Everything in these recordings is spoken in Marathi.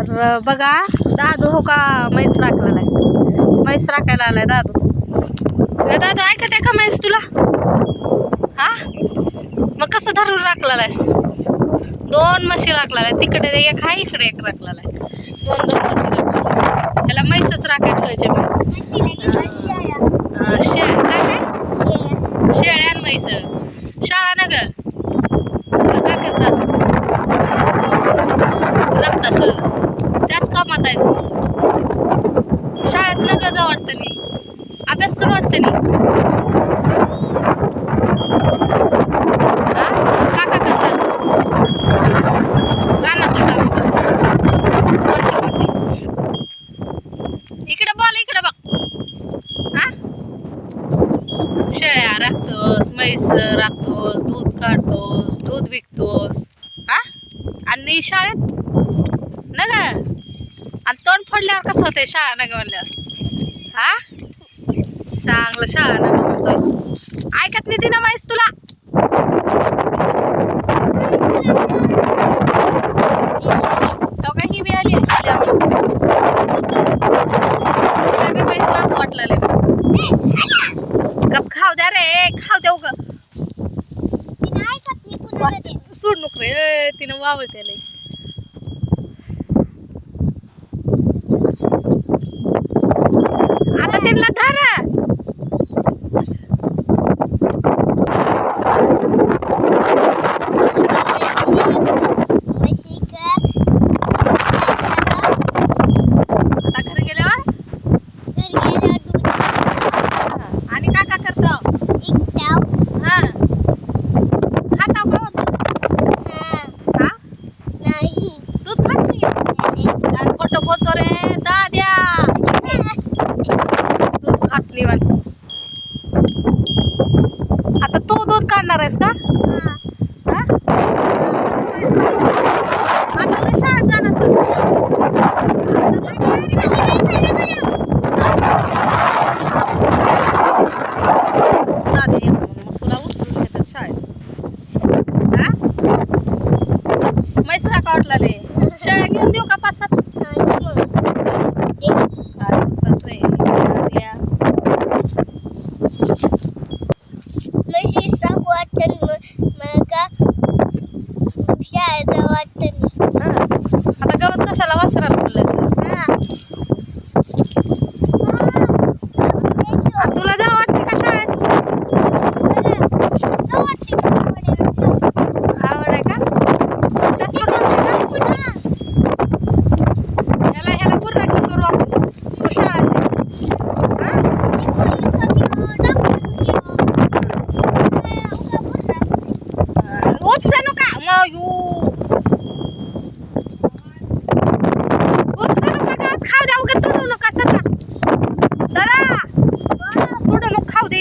तर बघा दादू हो का म्हैस राखलेला आहे. म्हैस राखायला आलाय दादू. ए दादू ऐकत आहे का म्हैस तुला? हा? मग कसं धरून राखलेला आहेस? दोन म्हशी राखलेला आहे तिकडे एक आहे इकडे एक राखलेला आहे. दोन दोन म्हशी राखलेला त्याला म्हैसच राखाय ठेवायचे मग शाळेत जा वाटतं मी अभ्यास कर वाटतं मी काका का इकडे बोल इकडे बघ. हा? शेळ्या राखतोस म्हैस राखतोस दूध काढतोस दूध विकतोस. हा? आणि शाळेत? न आणि तोंड फोडल्यावर कसं होते शाळा नग म्हणल्यावर? हा? चांगलं शाळा ऐकत नाही तिनं म्हैस तुला. ही आली गप खाऊ द्या रे खाऊ देऊ ग सोड नको रे तिनं वावळते लई आता त्यांना धरा आता घरी गेल्यावर आणि का का करतो हा खाताव का होतं हा दूध खात नाही काय खोटं बोलतो रे दाद्या दूध खात नाही म्हण आता तू दूध काढणार आहेस का हा? आता उद्या शाळेत जाणार सर दादा येणार म्हणून मग तुला उचलून करणार शाळेत हा? मैसरा का रे शाळा घेऊन देऊ का पाच हा.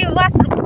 वासरू